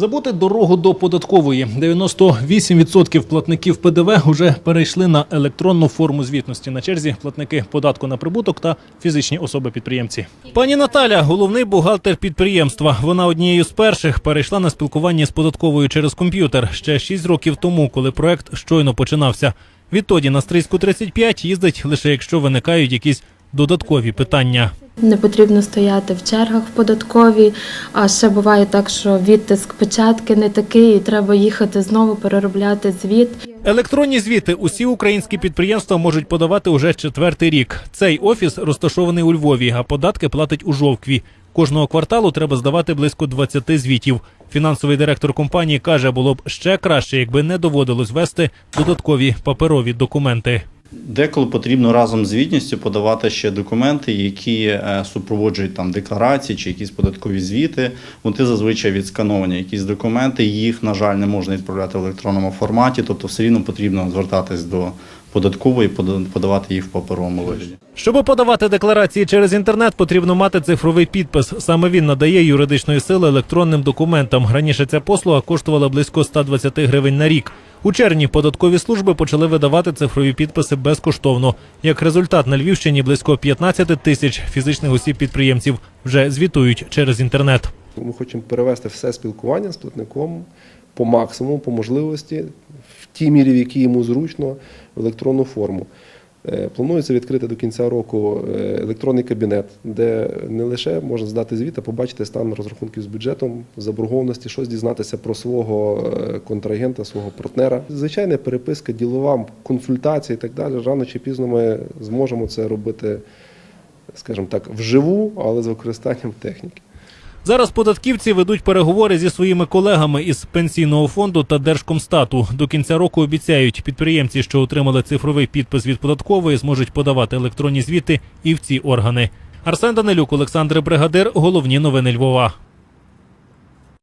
Забути дорогу до податкової. 98% платників ПДВ вже перейшли на електронну форму звітності. На черзі платники податку на прибуток та фізичні особи-підприємці. Пані Наталя, головний бухгалтер підприємства. Вона однією з перших перейшла на спілкування з податковою через комп'ютер ще 6 років тому, коли проект щойно починався. Відтоді на Стрийську 35 їздить лише якщо виникають якісь додаткові питання. Не потрібно стояти в чергах в податковій, а ще буває так, що відтиск печатки не такий, і треба їхати знову переробляти звіт. Електронні звіти усі українські підприємства можуть подавати уже четвертий рік. Цей офіс розташований у Львові, а податки платить у Жовкві. Кожного кварталу треба здавати близько 20 звітів. Фінансовий директор компанії каже, було б ще краще, якби не доводилось вести додаткові паперові документи. Деколи потрібно разом з звітністю подавати ще документи, які е, супроводжують там декларації чи якісь податкові звіти. Вони зазвичай відскановані якісь документи. Їх, на жаль, не можна відправляти в електронному форматі, тобто все рівно потрібно звертатись до податкової, подавати їх в паперовому вигляді. Щоб подавати декларації через інтернет, потрібно мати цифровий підпис. Саме він надає юридичної сили електронним документам. Раніше ця послуга коштувала близько 120 гривень на рік. У червні податкові служби почали видавати цифрові підписи безкоштовно. Як результат, на Львівщині близько 15 тисяч фізичних осіб-підприємців вже звітують через інтернет. Ми хочемо перевести все спілкування з платником по максимуму, по можливості, в тій мірі, в якій йому зручно, в електронну форму. Е, Планується відкрити до кінця року е, електронний кабінет, де не лише можна здати звіт, а побачити стан розрахунків з бюджетом, заборгованості, щось дізнатися про свого е, контрагента, свого партнера. Звичайна переписка, ділова, консультація і так далі. Рано чи пізно ми зможемо це робити, скажімо так, вживу, але з використанням техніки. Зараз податківці ведуть переговори зі своїми колегами із пенсійного фонду та Держкомстату. До кінця року обіцяють, підприємці, що отримали цифровий підпис від податкової, зможуть подавати електронні звіти і в ці органи. Арсен Данилюк, Олександр Бригадир. Головні новини Львова.